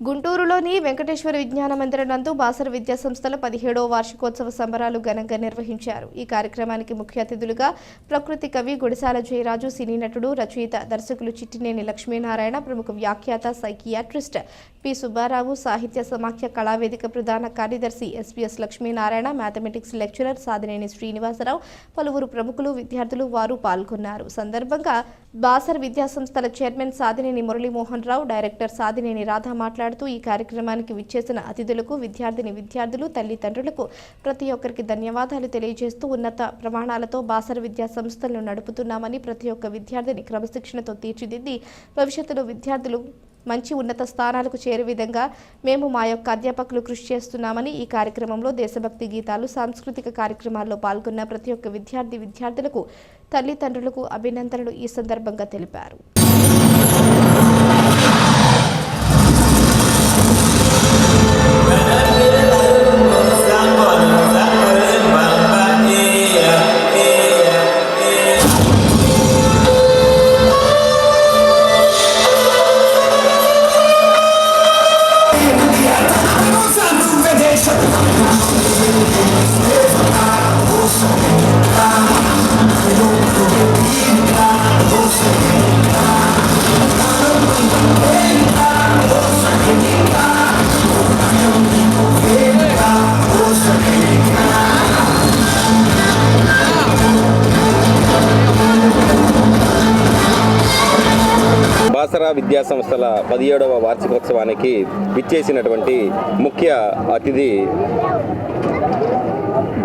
గుంటూరులోని వెంకటేశ్వర విజ్ఞాన మందిరం నందు బాసర విద్యా సంస్థల పదిహేడవ వార్షికోత్సవ సంబరాలు ఘనంగా నిర్వహించారు. ఈ కార్యక్రమానికి ముఖ్య అతిథులుగా ప్రకృతి కవి గుడిసాల జయరాజు సినీ నటుడు రచయిత దర్శకులు చిట్టినేని లక్ష్మీనారాయణ ప్రముఖ వ్యాఖ్యాత సైకియాట్రిస్ట్ పి సుబ్బారావు సాహిత్య సమాఖ్య కళావేదిక ప్రధాన కార్యదర్శి SPS Lakshminarayana mathematics lecturer Sadhineni Srinivasarao పలువురు ప్రముఖులు విద్యార్థులు వారు పాల్గొన్నారు. సందర్భంగా బాసర్ విద్యా సంస్థల చైర్మన్ సాధినేని మురళీమోహన్ రావు డైరెక్టర్ సాధినేని రాధ మాట్లాడుతూ ఈ కార్యక్రమానికి విచ్చేసిన అతిథులకు విద్యార్థిని విద్యార్థులు తల్లిదండ్రులకు ప్రతి ఒక్కరికి ధన్యవాదాలు తెలియజేస్తూ ఉన్నత ప్రమాణాలతో బాసర్ విద్యాసంస్థలను నడుపుతున్నామని ప్రతి ఒక్క విద్యార్థిని క్రమశిక్షణతో తీర్చిదిద్ది భవిష్యత్తులో విద్యార్థులు మంచి ఉన్నత స్థానాలకు చేరే విధంగా మేము మా యొక్క అధ్యాపకులు కృషి చేస్తున్నామని ఈ కార్యక్రమంలో దేశభక్తి గీతాలు సాంస్కృతిక కార్యక్రమాల్లో పాల్గొన్న ప్రతి ఒక్క విద్యార్థి విద్యార్థులకు తల్లిదండ్రులకు అభినందనలు ఈ సందర్భంగా తెలిపారు. విద్యా సంస్థల పదిహేడవ వార్షికోత్సవానికి విచ్చేసినటువంటి ముఖ్య అతిథి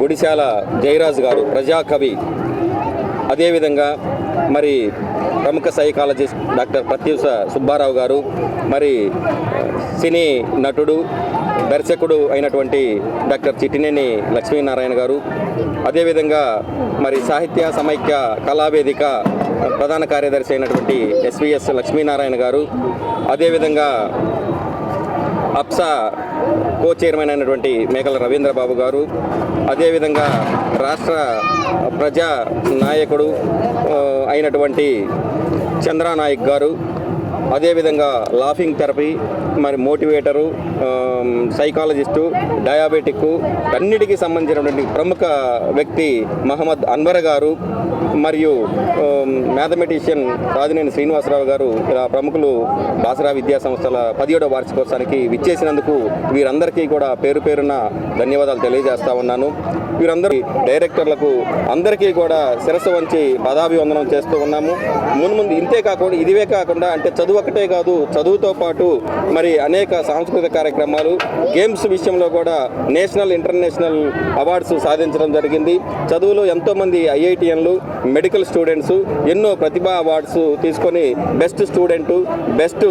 గుడిశాల జయరాజు గారు ప్రజాకవి అదేవిధంగా మరి ప్రముఖ సైకాలజిస్ట్ డాక్టర్ ప్రత్యూష సుబ్బారావు గారు మరి సినీ నటుడు దర్శకుడు అయినటువంటి డాక్టర్ చిట్టినేని లక్ష్మీనారాయణ గారు. అదేవిధంగా మరి సాహిత్య సమైక్య కళావేదిక ప్రధాన కార్యదర్శి అయినటువంటి ఎస్విఎస్ లక్ష్మీనారాయణ గారు అదేవిధంగా అప్సా కో చైర్మన్ అయినటువంటి మేకల రవీంద్రబాబు గారు అదేవిధంగా రాష్ట్ర ప్రజా నాయకుడు అయినటువంటి చంద్రానాయక్ గారు అదేవిధంగా లాఫింగ్ థెరపీ మరి మోటివేటరు సైకాలజిస్టు డయాబెటిక్ అన్నిటికీ సంబంధించినటువంటి ప్రముఖ వ్యక్తి మహమ్మద్ అన్వర్ గారు మరియు మ్యాథమెటిషియన్ రాజనేని శ్రీనివాసరావు గారు ఇలా ప్రముఖులు బాసరా విద్యా సంస్థల పదిహేడవ వార్షికోత్సవానికి విచ్చేసినందుకు వీరందరికీ కూడా పేరు పేరున ధన్యవాదాలు తెలియజేస్తా ఉన్నాను. వీరందరూ డైరెక్టర్లకు అందరికీ కూడా శిరస్సు వంచి పదాభివందనం చేస్తూ ఉన్నాము. మున్ముందు ఇంతే కాకుండా ఇదివే కాకుండా అంటే చదువు ఒకటే కాదు చదువుతో పాటు మరి అనేక సాంస్కృతిక కార్యక్రమాలు గేమ్స్ విషయంలో కూడా నేషనల్ ఇంటర్నేషనల్ అవార్డ్స్ సాధించడం జరిగింది. చదువులో ఎంతోమంది ఐఐటిఎన్లు మెడికల్ స్టూడెంట్స్ ఎన్నో ప్రతిభా అవార్డ్స్ తీసుకొని best student best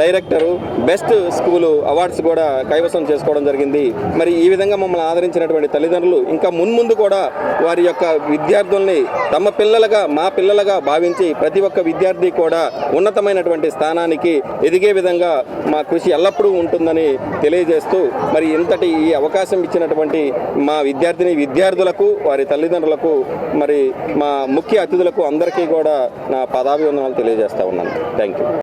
director best school awards కూడా కైవసం చేసుకోవడం జరిగింది. మరి ఈ విధంగా మమ్మల్ని ఆదరించినటువంటి తల్లిదండ్రులు ఇంకా మున్ముందు కూడా వారి యొక్క విద్యార్థుల్ని తమ పిల్లలుగా మా పిల్లలుగా భావించి ప్రతి ఒక్క విద్యార్థి కూడా ఉన్నతమైనటువంటి స్థానానికి ఎదిగే విధంగా మా కృషి ఎల్లప్పుడూ ఉంటుందని తెలియజేస్తూ మరి ఇంతటి ఈ అవకాశం ఇచ్చినటువంటి మా విద్యార్థిని విద్యార్థులకు వారి తల్లిదండ్రులకు మరి మా ముఖ్య అతిథులకు అందరికీ కూడా నా పదాభివందనాలు తెలియజేస్తా ఉన్నాను. Thank you